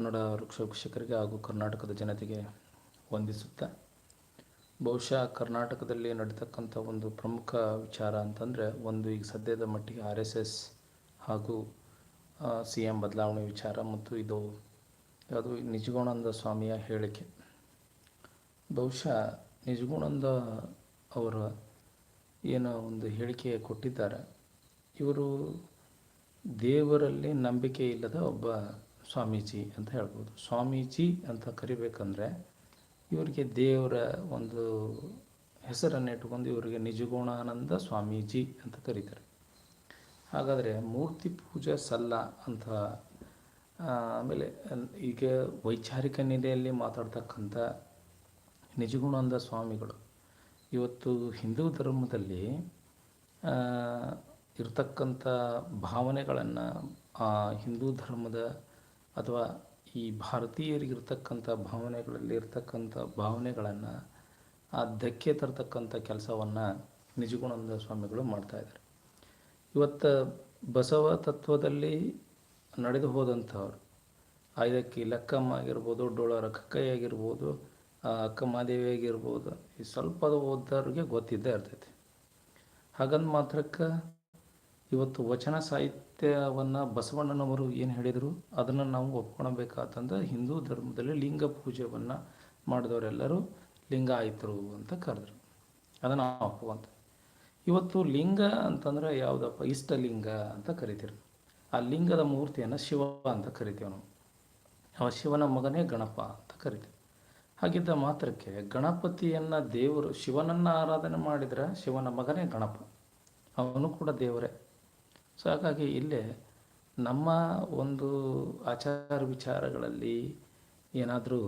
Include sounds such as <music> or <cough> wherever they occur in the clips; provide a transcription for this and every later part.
ಕನ್ನಡ ವೃಕ್ಷ ಹಾಗೂ ಕರ್ನಾಟಕದ ಜನತೆಗೆ ವಂದಿಸುತ್ತಾ, ಬಹುಶಃ ಕರ್ನಾಟಕದಲ್ಲಿ ನಡೀತಕ್ಕಂಥ ಒಂದು ಪ್ರಮುಖ ವಿಚಾರ ಅಂತಂದರೆ ಒಂದು ಈಗ ಸದ್ಯದ ಮಟ್ಟಿಗೆ ಆರ್ ಎಸ್ ಎಸ್ ಹಾಗೂ ಸಿ ಎಂ ಬದಲಾವಣೆ ವಿಚಾರ ಮತ್ತು ಇದು ಯಾವುದು ನಿಜಗುಣಾನಂದ ಸ್ವಾಮಿಯ ಹೇಳಿಕೆ. ಬಹುಶಃ ನಿಜಗುಣಾನಂದ ಅವರ ಏನೋ ಒಂದು ಹೇಳಿಕೆ ಕೊಟ್ಟಿದ್ದಾರೆ. ಇವರು ದೇವರಲ್ಲಿ ನಂಬಿಕೆ ಇಲ್ಲದ ಒಬ್ಬ ಸ್ವಾಮೀಜಿ ಅಂತ ಹೇಳ್ಬೋದು. ಸ್ವಾಮೀಜಿ ಅಂತ ಕರಿಬೇಕಂದ್ರೆ ಇವರಿಗೆ ದೇವರ ಒಂದು ಹೆಸರನ್ನು ಇಟ್ಕೊಂಡು ಇವರಿಗೆ ನಿಜಗುಣಾನಂದ ಸ್ವಾಮೀಜಿ ಅಂತ ಕರೀತಾರೆ. ಹಾಗಾದರೆ ಮೂರ್ತಿ ಪೂಜೆ ಸಲ್ಲ ಅಂತ, ಆಮೇಲೆ ಈಗ ವೈಚಾರಿಕ ನೆಲೆಯಲ್ಲಿ ಮಾತಾಡ್ತಕ್ಕಂಥ ನಿಜಗುಣಾನಂದ ಸ್ವಾಮಿಗಳು ಇವತ್ತು ಹಿಂದೂ ಧರ್ಮದಲ್ಲಿ ಇರತಕ್ಕಂಥ ಭಾವನೆಗಳನ್ನು ಆ ಹಿಂದೂ ಧರ್ಮದ ಅಥವಾ ಈ ಭಾರತೀಯರಿಗಿರ್ತಕ್ಕಂಥ ಭಾವನೆಗಳಲ್ಲಿ ಇರ್ತಕ್ಕಂಥ ಭಾವನೆಗಳನ್ನು ಆ ಧಕ್ಕೆ ತರ್ತಕ್ಕಂಥ ಕೆಲಸವನ್ನು ನಿಜಗುಣಾನಂದ ಸ್ವಾಮಿಗಳು ಮಾಡ್ತಾಯಿದ್ದಾರೆ ಇವತ್ತು ಬಸವ ತತ್ವದಲ್ಲಿ ನಡೆದು ಹೋದಂಥವ್ರು ಇದಕ್ಕೆ ಲಕ್ಕಮ್ಮ ಆಗಿರ್ಬೋದು, ಡೋಳರ ಕಕ್ಕೈ ಆಗಿರ್ಬೋದು ಅಕ್ಕಮಾದೇವಿ ಅಕ್ಕ ಮಾದೇವಿ ಆಗಿರ್ಬೋದು, ಈ ಸ್ವಲ್ಪ ಓದ್ದವ್ರಿಗೆ ಗೊತ್ತಿದ್ದೇ ಇರ್ತೈತಿ. ಹಾಗಂದ ಮಾತ್ರಕ್ಕೆ ಇವತ್ತು ವಚನ ಸಾಹಿತ್ಯವನ್ನು ಬಸವಣ್ಣನವರು ಏನು ಹೇಳಿದರು? ಅದನ್ನು ನಾವು ಒಪ್ಕೊಳ್ಬೇಕಾತಂದ್ರೆ ಹಿಂದೂ ಧರ್ಮದಲ್ಲಿ ಲಿಂಗ ಪೂಜೆಯನ್ನು ಮಾಡಿದವರೆಲ್ಲರೂ ಲಿಂಗಾಯತರು ಅಂತ ಕರೆದ್ರು. ಅದನ್ನು ಒಪ್ಪುವಂತ. ಇವತ್ತು ಲಿಂಗ ಅಂತಂದ್ರೆ ಯಾವುದಪ್ಪ? ಇಷ್ಟಲಿಂಗ ಅಂತ ಕರಿತೀರಿ ಆ ಲಿಂಗದ ಮೂರ್ತಿಯನ್ನು ಶಿವ ಅಂತ ಕರಿತೀವಿ ನಾವು. ಅವ ಶಿವನ ಮಗನೇ ಗಣಪ ಅಂತ ಕರಿತೀವಿ ಹಾಗಿದ್ದ ಮಾತ್ರಕ್ಕೆ ಗಣಪತಿಯನ್ನು ದೇವರು ಶಿವನನ್ನು ಆರಾಧನೆ ಮಾಡಿದರೆ ಶಿವನ ಮಗನೇ ಗಣಪ. ಅವನು ಕೂಡ ದೇವರೇ. ಸೊ ಹಾಗಾಗಿ ಇಲ್ಲೇ ನಮ್ಮ ಒಂದು ಆಚಾರ ವಿಚಾರಗಳಲ್ಲಿ ಏನಾದರೂ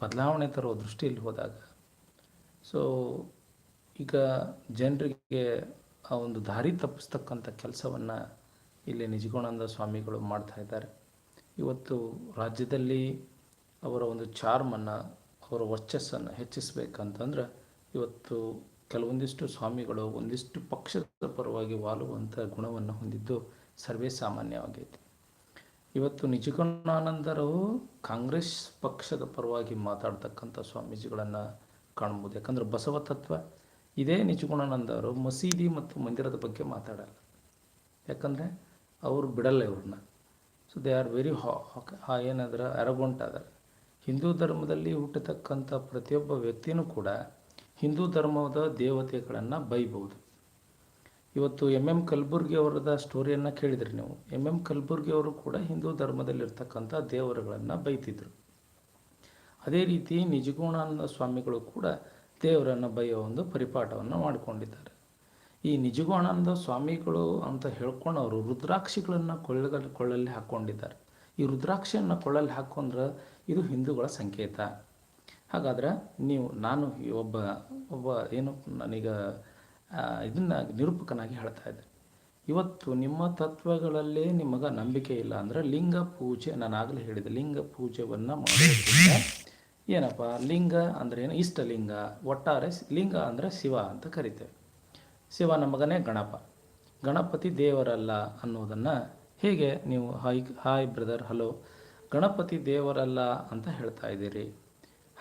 ಬದಲಾವಣೆ ತರೋ ದೃಷ್ಟಿಯಲ್ಲಿ ಹೋದಾಗ, ಸೊ ಈಗ ಜನರಿಗೆ ಆ ಒಂದು ದಾರಿ ತಪ್ಪಿಸ್ತಕ್ಕಂಥ ಕೆಲಸವನ್ನು ಇಲ್ಲಿ ನಿಜಗೋಣಂದ ಸ್ವಾಮಿಗಳು ಮಾಡ್ತಾ ಇದ್ದಾರೆ. ಇವತ್ತು ರಾಜ್ಯದಲ್ಲಿ ಅವರ ಒಂದು ಚಾರ್ಮನ್ನು, ಅವರ ವರ್ಚಸ್ಸನ್ನು ಹೆಚ್ಚಿಸಬೇಕಂತಂದ್ರೆ ಇವತ್ತು ಕೆಲವೊಂದಿಷ್ಟು ಸ್ವಾಮಿಗಳು ಒಂದಿಷ್ಟು ಪಕ್ಷದ ಪರವಾಗಿ ವಾಲುವಂಥ ಗುಣವನ್ನು ಹೊಂದಿದ್ದು ಸರ್ವೇ ಸಾಮಾನ್ಯವಾಗೈತಿ. ಇವತ್ತು ನಿಜಗುಣಾನಂದರು ಕಾಂಗ್ರೆಸ್ ಪಕ್ಷದ ಪರವಾಗಿ ಮಾತಾಡ್ತಕ್ಕಂಥ ಸ್ವಾಮೀಜಿಗಳನ್ನು ಕಾಣ್ಬೋದು. ಯಾಕಂದ್ರೆ ಬಸವ ತತ್ವ, ಇದೇ ನಿಜಗುಣಾನಂದರು ಮಸೀದಿ ಮತ್ತು ಮಂದಿರದ ಬಗ್ಗೆ ಮಾತಾಡಲ್ಲ. ಯಾಕಂದರೆ ಅವರು ಬಿಡಲ್ಲ ಇವ್ರನ್ನ. ಸೊ ದೇ ಆರ್ ವೆರಿ ಹಾ ಏನಾದ್ರೆ ಅರಗೊಂಟ್ ಅದಾರೆ ಹಿಂದೂ ಧರ್ಮದಲ್ಲಿ ಹುಟ್ಟತಕ್ಕಂಥ ಪ್ರತಿಯೊಬ್ಬ ವ್ಯಕ್ತಿಯೂ ಕೂಡ ಹಿಂದೂ ಧರ್ಮದ ದೇವತೆಗಳನ್ನು ಬೈಬೋದು ಇವತ್ತು ಎಂ ಎಂ ಕಲ್ಬುರ್ಗಿ ಅವರದ ಸ್ಟೋರಿಯನ್ನು ಕೇಳಿದ್ರಿ ನೀವು. ಎಂ ಎಂ ಕಲಬುರ್ಗಿ ಅವರು ಕೂಡ ಹಿಂದೂ ಧರ್ಮದಲ್ಲಿರ್ತಕ್ಕಂಥ ದೇವರುಗಳನ್ನು ಬೈತಿದ್ರು. ಅದೇ ರೀತಿ ನಿಜಗುಣಾನಂದ ಸ್ವಾಮಿಗಳು ಕೂಡ ದೇವರನ್ನು ಬೈಯೋ ಒಂದು ಪರಿಪಾಠವನ್ನು ಮಾಡಿಕೊಂಡಿದ್ದಾರೆ. ಈ ನಿಜಗುಣಾನಂದ ಸ್ವಾಮಿಗಳು ಅಂತ ಹೇಳ್ಕೊಂಡು ಅವರು ರುದ್ರಾಕ್ಷಿಗಳನ್ನು ಕೊಳ್ಳ ಕೊಳ್ಳಲ್ಲಿ ಹಾಕ್ಕೊಂಡಿದ್ದಾರೆ ಈ ರುದ್ರಾಕ್ಷಿಯನ್ನು ಕೊಳ್ಳಲ್ಲಿ ಹಾಕೊಂಡ್ರೆ ಇದು ಹಿಂದೂಗಳ ಸಂಕೇತ. ಹಾಗಾದ್ರೆ ನೀವು, ನಾನು ಒಬ್ಬ ಒಬ್ಬ ಏನು ನನೀಗ ಇದನ್ನು ನಿರೂಪಕನಾಗಿ ಹೇಳ್ತಾ ಇದ್ದೆ. ಇವತ್ತು ನಿಮ್ಮ ತತ್ವಗಳಲ್ಲೇ ನಿಮಗೆ ನಂಬಿಕೆ ಇಲ್ಲ ಅಂದರೆ ಲಿಂಗ ಪೂಜೆ, ನಾನು ಆಗಲೇ ಹೇಳಿದೆ, ಲಿಂಗ ಪೂಜೆಯನ್ನು ಮಾಡೋದ್ರಿಂದ ಏನಪ್ಪ, ಲಿಂಗ ಅಂದ್ರೆ ಏನು? ಇಷ್ಟಲಿಂಗ, ಒಟ್ಟಾರೆ ಲಿಂಗ ಅಂದರೆ ಶಿವ ಅಂತ ಕರಿತೇವೆ. ಶಿವ ನಮಗನೇ ಗಣಪ. ಗಣಪತಿ ದೇವರಲ್ಲ ಅನ್ನೋದನ್ನು ಹೇಗೆ ನೀವು, hi hi brother, hello, Ganapati ದೇವರಲ್ಲ ಅಂತ ಹೇಳ್ತಾ ಇದ್ದೀರಿ?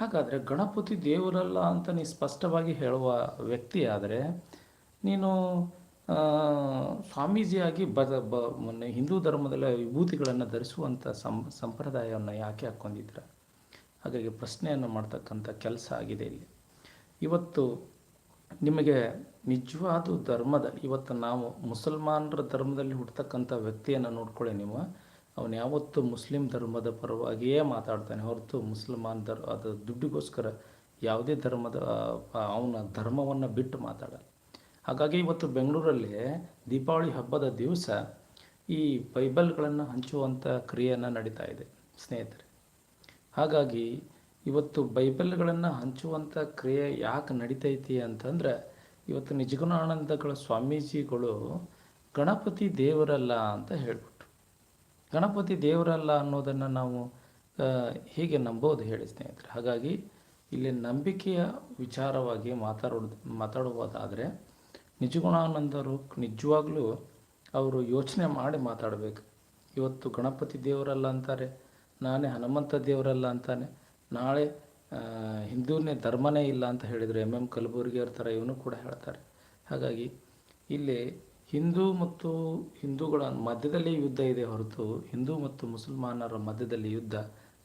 ಹಾಗಾದರೆ ಗಣಪತಿ ದೇವರಲ್ಲ ಅಂತ ನೀವು ಸ್ಪಷ್ಟವಾಗಿ ಹೇಳುವ ವ್ಯಕ್ತಿ ಆದರೆ ನೀನು ಸ್ವಾಮೀಜಿಯಾಗಿ ಬದ, ಬ ಹಿಂದೂ ಧರ್ಮದಲ್ಲಿ ವಿಭೂತಿಗಳನ್ನು ಧರಿಸುವಂಥ ಸಂ, ಸಂಪ್ರದಾಯವನ್ನು ಯಾಕೆ ಹಾಕ್ಕೊಂಡಿದ್ದೀರ ಹಾಗಾಗಿ ಪ್ರಶ್ನೆಯನ್ನು ಮಾಡ್ತಕ್ಕಂಥ ಕೆಲಸ ಆಗಿದೆ ಇಲ್ಲಿ. ಇವತ್ತು ನಿಮಗೆ ನಿಜವಾದ ಧರ್ಮದ, ಇವತ್ತು ನಾವು ಮುಸಲ್ಮಾನರ ಧರ್ಮದಲ್ಲಿ ಹುಟ್ಟತಕ್ಕಂಥ ವ್ಯಕ್ತಿಯನ್ನು ನೋಡ್ಕೊಳ್ಳಿ ನೀವು. ಅವನು ಯಾವತ್ತೂ ಮುಸ್ಲಿಂ ಧರ್ಮದ ಪರವಾಗಿಯೇ ಮಾತಾಡ್ತಾನೆ. ಹೊರತು ಮುಸಲ್ಮಾನ್ ಧರ್ ಅದು ದುಡ್ಡಿಗೋಸ್ಕರ ಯಾವುದೇ ಧರ್ಮದ ಅವನ ಧರ್ಮವನ್ನು ಬಿಟ್ಟು ಮಾತಾಡಲ್ಲ. ಹಾಗಾಗಿ ಇವತ್ತು ಬೆಂಗಳೂರಲ್ಲಿ ದೀಪಾವಳಿ ಹಬ್ಬದ ದಿವಸ ಈ ಬೈಬಲ್ಗಳನ್ನು ಹಂಚುವಂಥ ಕ್ರಿಯೆಯನ್ನು ನಡೀತಾ ಇದೆ ಸ್ನೇಹಿತರೆ. ಹಾಗಾಗಿ ಇವತ್ತು ಬೈಬಲ್ಗಳನ್ನು ಹಂಚುವಂಥ ಕ್ರಿಯೆ ಯಾಕೆ ನಡೀತೈತಿ ಅಂತಂದರೆ, ಇವತ್ತು ನಿಜಗುಣಾನಂದಗಳ ಸ್ವಾಮೀಜಿಗಳು ಗಣಪತಿ ದೇವರಲ್ಲ ಅಂತ ಹೇಳ್ಬಿಟ್ರು. ಗಣಪತಿ ದೇವರಲ್ಲ ಅನ್ನೋದನ್ನು ನಾವು ಹೇಗೆ ನಂಬೋದು ಹೇಳಿ ಸ್ನೇಹಿತರೆ. ಹಾಗಾಗಿ ಇಲ್ಲಿ ನಂಬಿಕೆಯ ವಿಚಾರವಾಗಿ ಮಾತಾಡೋದು, ಮಾತಾಡುವುದಾದರೆ ನಿಜಗುಣಾನಂದರು ನಿಜವಾಗ್ಲೂ ಅವರು ಯೋಚನೆ ಮಾಡಿ ಮಾತಾಡಬೇಕು. ಇವತ್ತು ಗಣಪತಿ ದೇವರಲ್ಲ ಅಂತಾರೆ, ನಾನೇ ಹನುಮಂತ ದೇವರಲ್ಲ ಅಂತಾನೆ, ನಾಳೆ ಹಿಂದೂನೇ ಧರ್ಮನೇ ಇಲ್ಲ ಅಂತ ಹೇಳಿದರು ಎಂ ಎಂ ಕಲಬುರ್ಗಿ ಅವ್ರ ಥರ ಇವನು ಕೂಡ ಹೇಳ್ತಾರೆ. ಹಾಗಾಗಿ ಇಲ್ಲಿ ಹಿಂದೂ ಮತ್ತು ಹಿಂದೂಗಳ ಮಧ್ಯದಲ್ಲಿ ಯುದ್ಧ ಇದೆ ಹೊರತು ಹಿಂದೂ ಮತ್ತು ಮುಸಲ್ಮಾನರ ಮಧ್ಯದಲ್ಲಿ ಯುದ್ಧ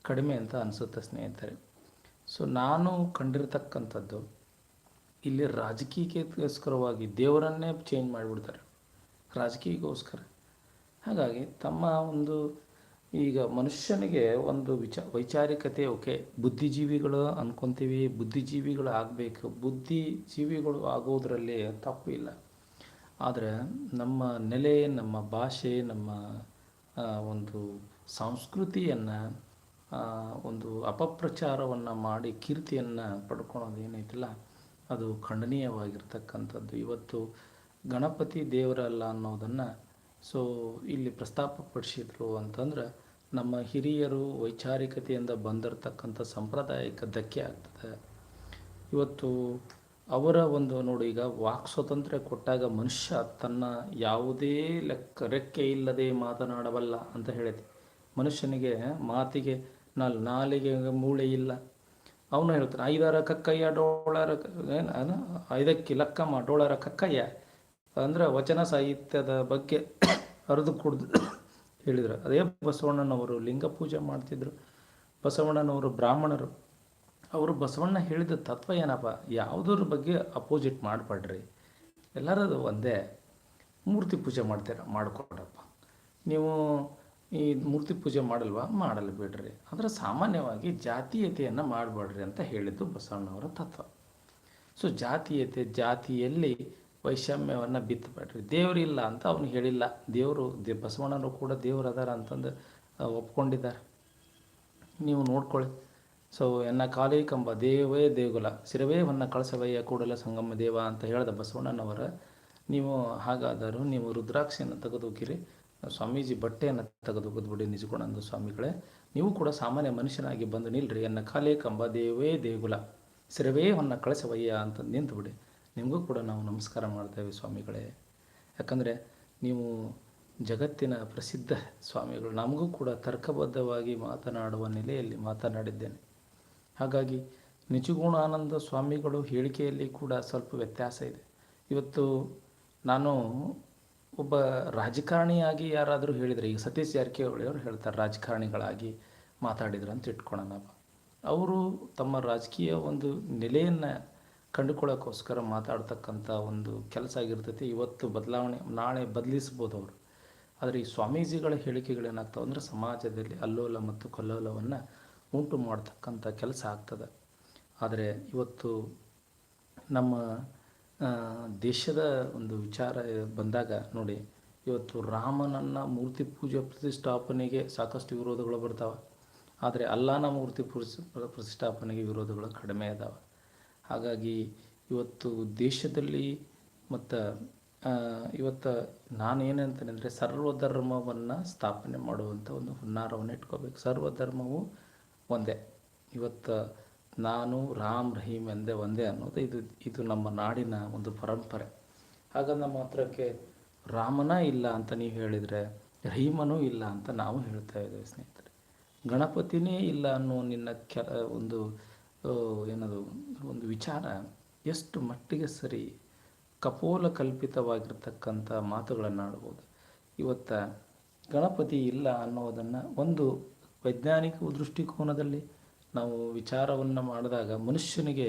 ಕಡಿಮೆ ಅಂತ ಅನಿಸುತ್ತೆ ಸ್ನೇಹಿತರೆ. ಸೊ ನಾನು ಕಂಡಿರ್ತಕ್ಕಂಥದ್ದು ಇಲ್ಲಿ ರಾಜಕೀಯಕ್ಕೋಸ್ಕರವಾಗಿ ದೇವರನ್ನೇ ಚೇಂಜ್ ಮಾಡಿಬಿಡ್ತಾರೆ. ರಾಜಕೀಯಕ್ಕೋಸ್ಕರ. ಹಾಗಾಗಿ ತಮ್ಮ ಒಂದು ಈಗ ಮನುಷ್ಯನಿಗೆ ಒಂದು ವಿಚ, ವೈಚಾರಿಕತೆ, ಓಕೆ, ಬುದ್ಧಿಜೀವಿಗಳು ಅನ್ಕೊತೀವಿ, ಬುದ್ಧಿಜೀವಿಗಳು ಆಗಬೇಕು, ಬುದ್ಧಿಜೀವಿಗಳು ಆಗೋದರಲ್ಲಿ ತಪ್ಪು ಇಲ್ಲ. ಆದರೆ ನಮ್ಮ ನೆಲೆ, ನಮ್ಮ ಭಾಷೆ, ನಮ್ಮ ಒಂದು ಸಂಸ್ಕೃತಿಯನ್ನು ಒಂದು ಅಪಪ್ರಚಾರವನ್ನು ಮಾಡಿ ಕೀರ್ತಿಯನ್ನು ಪಡ್ಕೊಳೋದು ಏನೈತಿಲ್ಲ, ಅದು ಖಂಡನೀಯವಾಗಿರ್ತಕ್ಕಂಥದ್ದು. ಇವತ್ತು ಗಣಪತಿ ದೇವರಲ್ಲ ಅನ್ನೋದನ್ನು ಸೊ ಇಲ್ಲಿ ಪ್ರಸ್ತಾಪಪಡಿಸಿದ್ರು ಅಂತಂದ್ರೆ, ನಮ್ಮ ಹಿರಿಯರು ವೈಚಾರಿಕತೆಯಿಂದ ಬಂದಿರತಕ್ಕಂಥ ಸಂಪ್ರದಾಯಕ್ಕೆ ಧಕ್ಕೆ ಆಗ್ತದೆ. ಇವತ್ತು ಅವರ ಒಂದು ನೋಡಿ, ಈಗ ವಾಕ್ ಸ್ವಾತಂತ್ರ್ಯ ಕೊಟ್ಟಾಗ ಮನುಷ್ಯ ತನ್ನ ಯಾವುದೇ ಲೆಕ್ಕ ರೆಕ್ಕೆ ಇಲ್ಲದೆ ಮಾತನಾಡಬಲ್ಲ ಅಂತ ಹೇಳಿದೆ. ಮನುಷ್ಯನಿಗೆ ಮಾತಿಗೆ ನಾಲ್ ನಾಲಿಗೆ ಮೂಳೆ ಇಲ್ಲ. ಅವನು ಹೇಳ್ತಾನೆ, ಐದರ ಕಕ್ಕಯ್ಯ, ಡೋಳರ? ಐದಕ್ಕೆ ಲಕ್ಕಮ್ಮ ಡೋಳರ ಕಕ್ಕಯ್ಯ. ಅಂದ್ರೆ ವಚನ ಸಾಹಿತ್ಯದ ಬಗ್ಗೆ ಅರಿದು ಕುಡ್ದು ಹೇಳಿದರು. ಅದೇ ಬಸವಣ್ಣನವರು ಲಿಂಗ ಪೂಜೆ ಮಾಡ್ತಿದ್ರು. ಬಸವಣ್ಣನವರು ಬ್ರಾಹ್ಮಣರು. ಅವರು ಬಸವಣ್ಣ ಹೇಳಿದ ತತ್ವ ಏನಪ್ಪ? ಯಾವುದ್ರ ಬಗ್ಗೆ ಅಪೋಸಿಟ್ ಮಾಡಬೇಡ್ರಿ. ಎಲ್ಲರದು ಒಂದೇ. ಮೂರ್ತಿ ಪೂಜೆ ಮಾಡ್ತೀರ, ಮಾಡಿಕೊಡಪ್ಪ. ನೀವು ಈ ಮೂರ್ತಿ ಪೂಜೆ ಮಾಡಲ್ವಾ? ಮಾಡಲ್ಲ ಬಿಡ್ರಿ. ಅಂದರೆ ಸಾಮಾನ್ಯವಾಗಿ ಜಾತೀಯತೆಯನ್ನು ಮಾಡಬೇಡ್ರಿ ಅಂತ ಹೇಳಿದ್ದು ಬಸವಣ್ಣವರ ತತ್ವ. ಸೊ ಜಾತೀಯತೆ, ಜಾತಿಯಲ್ಲಿ ವೈಷಮ್ಯವನ್ನು ಬಿತ್ತಬೇಡ್ರಿ. ದೇವರಿಲ್ಲ ಅಂತ ಅವನು ಹೇಳಿಲ್ಲ. ದೇವರು, ದೇ ಬಸವಣ್ಣನವರು ಕೂಡ ದೇವರು ಅದಾರ ಅಂತಂದು ಒಪ್ಕೊಂಡಿದ್ದಾರೆ. ನೀವು ನೋಡ್ಕೊಳ್ಳಿ. ಸೊ ಎನ್ನ ಕಾಲಿ ಕಂಬ ದೇವೇ ದೇಗುಲ, ಸಿರವೇ ಕಳಸವಯ್ಯ ಕೂಡಲ ಸಂಗಮ ದೇವ ಅಂತ ಹೇಳಿದ ಬಸವಣ್ಣನವರ. ನೀವು ಹಾಗಾದರೂ ನೀವು ರುದ್ರಾಕ್ಷಿಯನ್ನು ತೆಗೆದುಕಿರಿ, ಸ್ವಾಮೀಜಿ ಬಟ್ಟೆಯನ್ನು ತೆಗೆದುಕೊದ್ಬಿಡಿ ನಿಜಗುಣಂದು ಸ್ವಾಮಿಗಳೇ. ನೀವು ಕೂಡ ಸಾಮಾನ್ಯ ಮನುಷ್ಯನಾಗಿ ಬಂದು ನಿಲ್ರಿ, ಎನ್ನ ಕಾಲೇ ಕಂಬ ದೇವೇ ದೇಗುಲ, ಸಿರವೇ ಕಳಸವಯ್ಯ ಅಂತ ನಿಂತುಬಿಡಿ ನಿಮಗೂ ಕೂಡ ನಾವು ನಮಸ್ಕಾರ ಮಾಡ್ತೇವೆ ಸ್ವಾಮಿಗಳೇ. ಯಾಕಂದರೆ ನೀವು ಜಗತ್ತಿನ ಪ್ರಸಿದ್ಧ ಸ್ವಾಮಿಗಳು, ನಮಗೂ ಕೂಡ ತರ್ಕಬದ್ಧವಾಗಿ ಮಾತನಾಡುವ ನೆಲೆಯಲ್ಲಿ ಮಾತನಾಡಿದ್ದೇನೆ. ಹಾಗಾಗಿ ನಿಜಗುಣಾನಂದ ಸ್ವಾಮಿಗಳು ಹೇಳಿಕೆಯಲ್ಲಿ ಕೂಡ ಸ್ವಲ್ಪ ವ್ಯತ್ಯಾಸ ಇದೆ. ಇವತ್ತು ನಾನು ಒಬ್ಬ ರಾಜಕಾರಣಿಯಾಗಿ ಯಾರಾದರೂ ಹೇಳಿದರೆ, ಈಗ ಸತೀಶ್ ಜಾರಕಿಹೊಳಿ ಅವರು ಹೇಳ್ತಾರೆ, ರಾಜಕಾರಣಿಗಳಾಗಿ ಮಾತಾಡಿದ್ರು ಅಂತ ಇಟ್ಕೊಳ್ಳೋಣ ಅವರು ತಮ್ಮ ರಾಜಕೀಯ ಒಂದು ನೆಲೆಯನ್ನು ಕಂಡುಕೊಳ್ಳೋಕ್ಕೋಸ್ಕರ ಮಾತಾಡ್ತಕ್ಕಂಥ ಒಂದು ಕೆಲಸ ಆಗಿರ್ತೈತಿ. ಇವತ್ತು ಬದಲಾವಣೆ, ನಾಳೆ ಬದಲಿಸ್ಬೋದು ಅವರು. ಆದರೆ ಈ ಸ್ವಾಮೀಜಿಗಳ ಹೇಳಿಕೆಗಳೇನಾಗ್ತವೆ ಅಂದರೆ ಸಮಾಜದಲ್ಲಿ ಅಲ್ಲೋಲ ಮತ್ತು ಕಲ್ಲೋಲವನ್ನು ಉಂಟು ಮಾಡ್ತಕ್ಕಂಥ ಕೆಲಸ ಆಗ್ತದೆ. ಆದರೆ ಇವತ್ತು ನಮ್ಮ ದೇಶದ ಒಂದು ವಿಚಾರ ಬಂದಾಗ ನೋಡಿ, ಇವತ್ತು ರಾಮನನ್ನ ಮೂರ್ತಿ ಪೂಜೆ ಪ್ರತಿಷ್ಠಾಪನೆಗೆ ಸಾಕಷ್ಟು ವಿರೋಧಗಳು ಬರ್ತಾವೆ. ಆದರೆ ಅಲ್ಲಾನ ಮೂರ್ತಿ ಪ್ರತಿಷ್ಠಾಪನೆಗೆ ವಿರೋಧಗಳು ಕಡಿಮೆ ಇದ್ದಾವೆ ಹಾಗಾಗಿ ಇವತ್ತು ದೇಶದಲ್ಲಿ ಮತ್ತು ಇವತ್ತು ನಾನು ಏನಂತೇನೆ ಅಂದರೆ ಸರ್ವಧರ್ಮವನ್ನು ಸ್ಥಾಪನೆ ಮಾಡುವಂಥ ಒಂದು ಹುನ್ನಾರವನ್ನು ಇಟ್ಕೋಬೇಕು ಸರ್ವಧರ್ಮವು ಒಂದೇ. ಇವತ್ತು ನಾನು ರಾಮ್ ರಹೀಮ್ ಎಂದೇ ಒಂದೇ ಅನ್ನೋದು ಇದು ಇದು ನಮ್ಮ ನಾಡಿನ ಒಂದು ಪರಂಪರೆ. ಹಾಗ ನಮ್ಮ ಹತ್ರಕ್ಕೆ ರಾಮನ ಇಲ್ಲ ಅಂತ ನೀವು ಹೇಳಿದರೆ, ರಹೀಮನೂ ಇಲ್ಲ ಅಂತ ನಾವು ಹೇಳ್ತಾ ಇದ್ದೇವೆ ಸ್ನೇಹಿತರೆ. ಗಣಪತಿನೇ ಇಲ್ಲ ಅನ್ನೋ ನಿನ್ನ ಕೆ ಒಂದು ಏನದು, ಒಂದು ವಿಚಾರ ಎಷ್ಟು ಮಟ್ಟಿಗೆ ಸರಿ ಕಪೋಲ ಕಲ್ಪಿತವಾಗಿರ್ತಕ್ಕಂಥ ಮಾತುಗಳನ್ನು ಆಡ್ಬೋದು ಇವತ್ತು ಗಣಪತಿ ಇಲ್ಲ ಅನ್ನೋದನ್ನು ಒಂದು ವೈಜ್ಞಾನಿಕ ದೃಷ್ಟಿಕೋನದಲ್ಲಿ ನಾವು ವಿಚಾರವನ್ನು ಮಾಡಿದಾಗ ಮನುಷ್ಯನಿಗೆ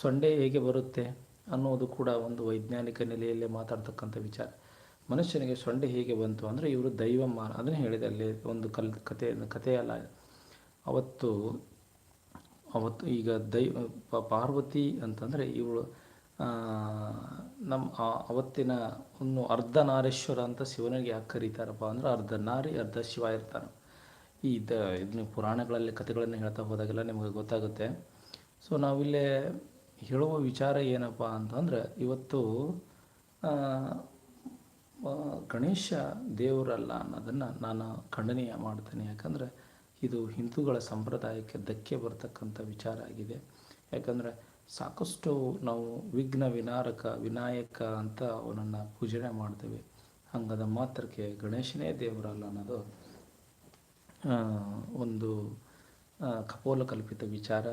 ಸೊಂಡೆ ಹೇಗೆ ಬರುತ್ತೆ ಅನ್ನೋದು ಕೂಡ ಒಂದು ವೈಜ್ಞಾನಿಕ ನೆಲೆಯಲ್ಲೇ ಮಾತಾಡ್ತಕ್ಕಂಥ ವಿಚಾರ. ಮನುಷ್ಯನಿಗೆ ಸೊಂಡೆ ಹೇಗೆ ಬಂತು ಅಂದರೆ ಇವರು ದೈವಮ್ಮ ಅದನ್ನು ಹೇಳಿದೆ ಅಲ್ಲಿ ಒಂದು ಕಲ್ ಕತೆ ಕಥೆಯಲ್ಲ ಅವತ್ತು ಅವತ್ತು ಈಗ ದೈವ ಪಾರ್ವತಿ ಅಂತಂದರೆ ಇವಳು ನಮ್ಮ ಅವತ್ತಿನ ಒಂದು ಅರ್ಧನಾರೀಶ್ವರ ಅಂತ ಶಿವನಿಗೆ ಯಾಕೆ ಕರೀತಾರಪ್ಪ ಅಂದ್ರೆ ಅರ್ಧ ನಾರಿ ಅರ್ಧ ಶಿವ ಇರ್ತಾನೆ. ಈ ದ ಇದನ್ನ ಪುರಾಣಗಳಲ್ಲಿ ಕಥೆಗಳನ್ನು ಹೇಳ್ತಾ ಹೋದಾಗೆಲ್ಲ ನಿಮಗೆ ಗೊತ್ತಾಗುತ್ತೆ. ಸೊ ನಾವಿಲ್ಲಿ ಹೇಳುವ ವಿಚಾರ ಏನಪ್ಪ ಅಂತಂದರೆ, ಇವತ್ತು ಗಣೇಶ ದೇವರಲ್ಲ ಅನ್ನೋದನ್ನು ನಾನು ಖಂಡನೀಯ ಮಾಡ್ತೇನೆ. ಯಾಕಂದರೆ ಇದು ಹಿಂದೂಗಳ ಸಂಪ್ರದಾಯಕ್ಕೆ ಧಕ್ಕೆ ಬರ್ತಕ್ಕಂಥ ವಿಚಾರ ಆಗಿದೆ. ಯಾಕಂದರೆ ಸಾಕಷ್ಟು ನಾವು ವಿಘ್ನ ವಿನಾರಕ, ವಿನಾಯಕ ಅಂತ ಅವನನ್ನು ಪೂಜನೆ ಮಾಡ್ತೇವೆ. ಹಂಗದ ಮಾತ್ರಕ್ಕೆ ಗಣೇಶನೇ ದೇವರಲ್ಲ ಅನ್ನೋದು ಒಂದು ಕಪೋಲ ಕಲ್ಪಿತ ವಿಚಾರ.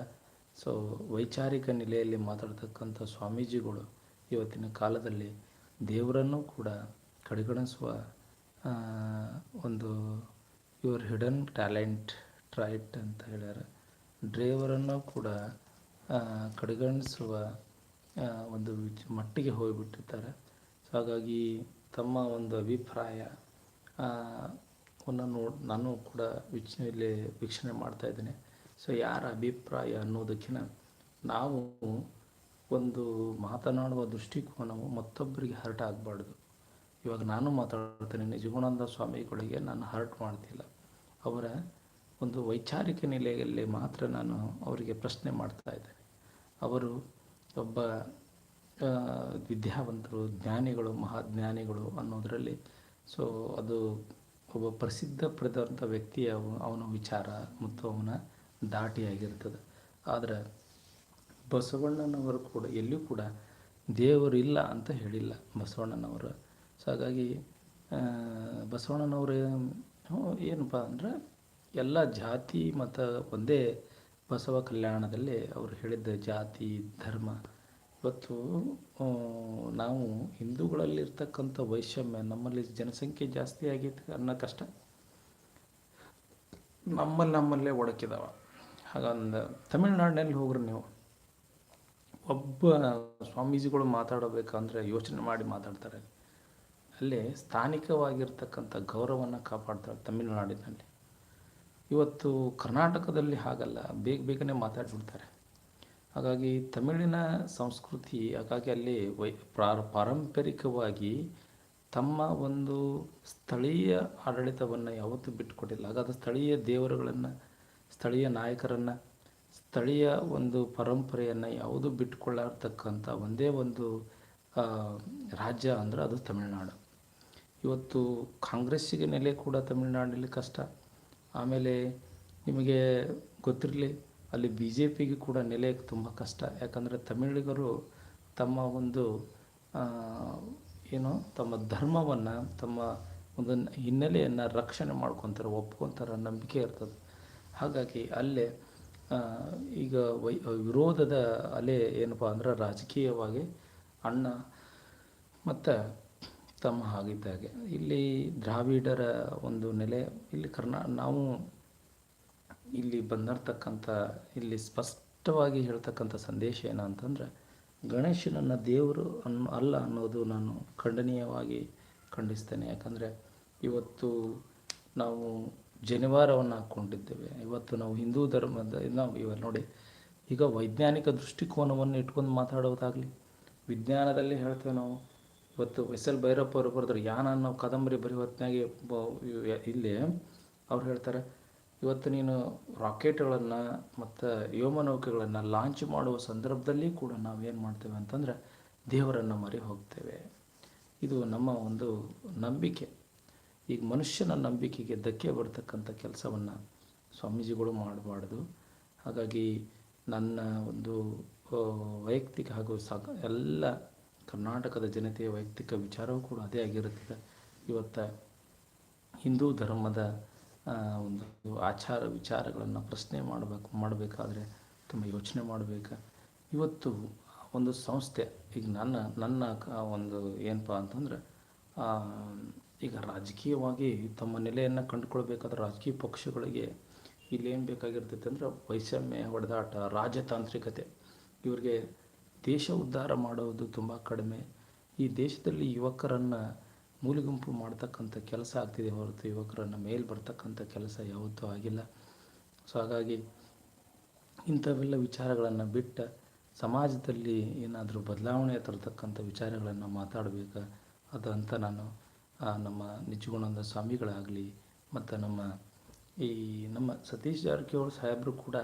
ಸೊ ವೈಚಾರಿಕ ನೆಲೆಯಲ್ಲಿ ಮಾತಾಡ್ತಕ್ಕಂಥ ಸ್ವಾಮೀಜಿಗಳು ಇವತ್ತಿನ ಕಾಲದಲ್ಲಿ ದೇವರನ್ನು ಕೂಡ ಕಡೆಗಣಿಸುವ ಒಂದು ಯುವರ್ ಹಿಡನ್ ಟ್ಯಾಲೆಂಟ್ ಟ್ರೈಟ್ ಅಂತ ಹೇಳ್ಯಾರ. ಡ್ರೈವರನ್ನು ಕೂಡ ಕಡೆಗಣಿಸುವ ಒಂದು ಮಟ್ಟಿಗೆ ಹೋಗಿಬಿಟ್ಟಿರ್ತಾರೆ. ಸೊ ಹಾಗಾಗಿ ತಮ್ಮ ಒಂದು ಅಭಿಪ್ರಾಯ ನೋಡ್ ನಾನು ಕೂಡ ವೀಕ್ಷಣೆ ಇಲ್ಲಿ ವೀಕ್ಷಣೆ ಮಾಡ್ತಾ ಇದ್ದೇನೆ. ಸೊ ಯಾರ ಅಭಿಪ್ರಾಯ ಅನ್ನೋದಕ್ಕಿಂತ ನಾವು ಒಂದು ಮಾತನಾಡುವ ದೃಷ್ಟಿಕೋನವು ಮತ್ತೊಬ್ಬರಿಗೆ ಹರ್ಟ್ ಆಗಬಾರ್ದು. ಇವಾಗ ನಾನು ಮಾತಾಡ್ತೇನೆ, ನಿಜಗುಣಾನಂದ ಸ್ವಾಮಿಗಳಿಗೆ ನಾನು ಹರ್ಟ್ ಮಾಡ್ತಿಲ್ಲ. ಅವರ ಒಂದು ವೈಚಾರಿಕ ನೆಲೆಯಲ್ಲಿ ಮಾತ್ರ ನಾನು ಅವರಿಗೆ ಪ್ರಶ್ನೆ ಮಾಡ್ತಾ ಇದ್ದೇನೆ. ಅವರು ಒಬ್ಬ ವಿದ್ಯಾವಂತರು, ಜ್ಞಾನಿಗಳು, ಮಹಾಜ್ಞಾನಿಗಳು ಅನ್ನೋದರಲ್ಲಿ ಸೊ ಅದು ಒಬ್ಬ ಪ್ರಸಿದ್ಧ ಪಡೆದಂಥ ವ್ಯಕ್ತಿಯ ಅವ- ಅವನ ವಿಚಾರ ಮತ್ತು ಅವನ ದಾಟಿಯಾಗಿರ್ತದೆ ಆದರೆ ಬಸವಣ್ಣನವರು ಕೂಡ, ಎಲ್ಲಿಯೂ ಕೂಡ ದೇವರು ಇಲ್ಲ ಅಂತ ಹೇಳಿಲ್ಲ ಬಸವಣ್ಣನವರು. ಸೊ ಹಾಗಾಗಿ ಬಸವಣ್ಣನವರು ಏನಪ್ಪ ಅಂದರೆ ಎಲ್ಲ ಜಾತಿ ಮತ್ತು ಒಂದೇ ಬಸವ ಕಲ್ಯಾಣದಲ್ಲಿ ಅವರು ಹೇಳಿದ್ದ ಜಾತಿ, ಧರ್ಮ. ಇವತ್ತು ನಾವು ಹಿಂದೂಗಳಲ್ಲಿರ್ತಕ್ಕಂಥ ವೈಷಮ್ಯ ನಮ್ಮಲ್ಲಿ ಜನಸಂಖ್ಯೆ ಜಾಸ್ತಿ ಆಗೈತೆ ಕಷ್ಟ? ನಮ್ಮಲ್ಲಿ ನಮ್ಮಲ್ಲೇ ಒಡಕಿದಾವ. ಹಾಗಂದ ತಮಿಳ್ನಾಡಿನಲ್ಲಿ ಹೋಗ್ರಿ ನೀವು. ಒಬ್ಬ ಸ್ವಾಮೀಜಿಗಳು ಮಾತಾಡಬೇಕಂದ್ರೆ ಯೋಚನೆ ಮಾಡಿ ಮಾತಾಡ್ತಾರೆ. ಅಲ್ಲಿ ಸ್ಥಾನಿಕವಾಗಿರ್ತಕ್ಕಂಥ ಗೌರವವನ್ನು ಕಾಪಾಡ್ತಾರೆ ತಮಿಳುನಾಡಿನಲ್ಲಿ. ಇವತ್ತು ಕರ್ನಾಟಕದಲ್ಲಿ ಹಾಗಲ್ಲ, ಬೇಗ ಬೇಗನೆ ಮಾತಾಡ್ಬಿಡ್ತಾರೆ. ಹಾಗಾಗಿ ತಮಿಳಿನ ಸಂಸ್ಕೃತಿ, ಹಾಗಾಗಿ ಅಲ್ಲಿ ವೈ ಪಾರಂಪರಿಕವಾಗಿ ತಮ್ಮ ಒಂದು ಸ್ಥಳೀಯ ಆಡಳಿತವನ್ನು ಯಾವತ್ತೂ ಬಿಟ್ಟುಕೊಟ್ಟಿಲ್ಲ. ಹಾಗಾದ ಸ್ಥಳೀಯ ದೇವರುಗಳನ್ನು, ಸ್ಥಳೀಯ ನಾಯಕರನ್ನು, ಸ್ಥಳೀಯ ಒಂದು ಪರಂಪರೆಯನ್ನು ಯಾವುದೂ ಬಿಟ್ಟುಕೊಳ್ಳತಕ್ಕಂಥ ಒಂದೇ ಒಂದು ರಾಜ್ಯ ಅಂದರೆ ಅದು ತಮಿಳುನಾಡು. ಇವತ್ತು ಕಾಂಗ್ರೆಸ್ಸಿಗೆ ನೆಲೆ ಕೂಡ ತಮಿಳುನಾಡಿನಲ್ಲಿ ಕಷ್ಟ. ಆಮೇಲೆ ನಿಮಗೆ ಗೊತ್ತಿರಲಿ ಅಲ್ಲಿ ಬಿ ಜೆ ಪಿಗೆ ಕೂಡ ನೆಲೆ ತುಂಬ ಕಷ್ಟ. ಯಾಕಂದರೆ ತಮಿಳಿಗರು ತಮ್ಮ ಒಂದು ಏನು, ತಮ್ಮ ಧರ್ಮವನ್ನು, ತಮ್ಮ ಒಂದು ಹಿನ್ನೆಲೆಯನ್ನು ರಕ್ಷಣೆ ಮಾಡ್ಕೊತಾರೆ, ಒಪ್ಕೊತಾರೆ ನಂಬಿಕೆ ಇರ್ತದೆ. ಹಾಗಾಗಿ ಅಲ್ಲೇ ಈಗ ವೈ, ವಿರೋಧದ ಅಲೆ ಏನಪ್ಪ ಅಂದ್ರೆ ರಾಜಕೀಯವಾಗಿ ಅಣ್ಣ ಮತ್ತು ತಮ್ಮ ಆಗಿದ್ದಾಗೆ ಇಲ್ಲಿ ದ್ರಾವಿಡರ ಒಂದು ನೆಲೆ, ಇಲ್ಲಿ ಕರ್ನಾ, ನಾವು ಇಲ್ಲಿ ಬಂದಿರ್ತಕ್ಕಂಥ, ಇಲ್ಲಿ ಸ್ಪಷ್ಟವಾಗಿ ಹೇಳ್ತಕ್ಕಂಥ ಸಂದೇಶ ಏನಂತಂದ್ರೆ ಗಣೇಶನನ್ನು ದೇವರು ಅನ್ನೋ ಅಲ್ಲ ಅನ್ನೋದು ನಾನು ಖಂಡನೀಯವಾಗಿ ಖಂಡಿಸ್ತೇನೆ. ಯಾಕಂದರೆ ಇವತ್ತು ನಾವು ಜನಿವಾರವನ್ನು ಹಾಕ್ಕೊಂಡಿದ್ದೇವೆ ಇವತ್ತು ನಾವು ಹಿಂದೂ ಧರ್ಮದ, ನಾವು ಇವಾಗ ನೋಡಿ, ಈಗ ವೈಜ್ಞಾನಿಕ ದೃಷ್ಟಿಕೋನವನ್ನು ಇಟ್ಕೊಂಡು ಮಾತಾಡೋದಾಗಲಿ, ವಿಜ್ಞಾನದಲ್ಲಿ ಹೇಳ್ತೇವೆ ನಾವು, ಇವತ್ತು ಎಸ್ ಎಲ್ ಭೈರಪ್ಪ ಅವರು ಬರೆದ್ರು ಯಾನ ಅನ್ನೋ ಕಾದಂಬರಿ ಬರೆಯುವತ್ತಿನಾಗೆ ಇವ್- ಇಲ್ಲಿ ಅವ್ರು ಹೇಳ್ತಾರೆ ಇವತ್ತು ನೀನು ರಾಕೆಟ್ಗಳನ್ನು ಮತ್ತು ವ್ಯೋಮನೌಕೆಗಳನ್ನು ಲಾಂಚ್ ಮಾಡುವ ಸಂದರ್ಭದಲ್ಲಿ ಕೂಡ ನಾವೇನು ಮಾಡ್ತೇವೆ ಅಂತಂದರೆ ದೇವರನ್ನು ಮರಿ ಹೋಗ್ತೇವೆ. ಇದು ನಮ್ಮ ಒಂದು ನಂಬಿಕೆ. ಈಗ ಮನುಷ್ಯನ ನಂಬಿಕೆಗೆ ಧಕ್ಕೆ ಬರ್ತಕ್ಕಂಥ ಕೆಲಸವನ್ನು ಸ್ವಾಮೀಜಿಗಳು ಮಾಡಬಾರ್ದು. ಹಾಗಾಗಿ ನನ್ನ ಒಂದು ವೈಯಕ್ತಿಕ ಹಾಗೂ ಸಾಕ ಎಲ್ಲ ಕರ್ನಾಟಕದ ಜನತೆಯ ವೈಯಕ್ತಿಕ ವಿಚಾರವೂ ಕೂಡ ಅದೇ ಆಗಿರುತ್ತದೆ. ಇವತ್ತು ಹಿಂದೂ ಧರ್ಮದ ಒಂದು ಆಚಾರ ವಿಚಾರಗಳನ್ನು ಪ್ರಶ್ನೆ ಮಾಡಬೇಕು, ಮಾಡಬೇಕಾದ್ರೆ ತುಂಬ ಯೋಚನೆ ಮಾಡಬೇಕು. ಇವತ್ತು ಒಂದು ಸಂಸ್ಥೆ, ಈಗ ನನ್ನ ನನ್ನ ಒಂದು ಏನಪ್ಪ ಅಂತಂದ್ರೆ ಈಗ ರಾಜಕೀಯವಾಗಿ ತಮ್ಮ ನೆಲೆಯನ್ನು ಕಂಡುಕೊಳ್ಬೇಕಾದ್ರೆ ರಾಜಕೀಯ ಪಕ್ಷಗಳಿಗೆ ಇಲ್ಲೇನು ಬೇಕಾಗಿರ್ತೈತೆ ಅಂದ್ರೆ ವೈಷಮ್ಯ, ಹೊಡೆದಾಟ, ರಾಜತಾಂತ್ರಿಕತೆ, ಇವರಿಗೆ ದೇಶ ಉದ್ಧಾರ ಮಾಡೋದು ತುಂಬ ಕಡಿಮೆ. ಈ ದೇಶದಲ್ಲಿ ಯುವಕರನ್ನು ಮೂಲೆಗುಂಪು ಮಾಡ್ತಕ್ಕಂಥ ಕೆಲಸ ಆಗ್ತಿದೆ ಹೊರತು ಯುವಕರನ್ನು ಮೇಲೆ ಬರ್ತಕ್ಕಂಥ ಕೆಲಸ ಯಾವತ್ತೂ ಆಗಿಲ್ಲ. ಸೊ ಹಾಗಾಗಿ ಇಂಥವೆಲ್ಲ ವಿಚಾರಗಳನ್ನು ಬಿಟ್ಟ ಸಮಾಜದಲ್ಲಿ ಏನಾದರೂ ಬದಲಾವಣೆ ತರತಕ್ಕಂಥ ವಿಚಾರಗಳನ್ನು ಮಾತಾಡಬೇಕು? ಅದು ಅಂತ ನಾನು ನಮ್ಮ ನಿಜಗುಣಾನಂದ ಸ್ವಾಮಿಗಳಾಗಲಿ ಮತ್ತು ನಮ್ಮ ಈ ನಮ್ಮ ಸತೀಶ್ ಜಾರಕಿಹೊಳಿ ಸಾಹೇಬರು ಕೂಡ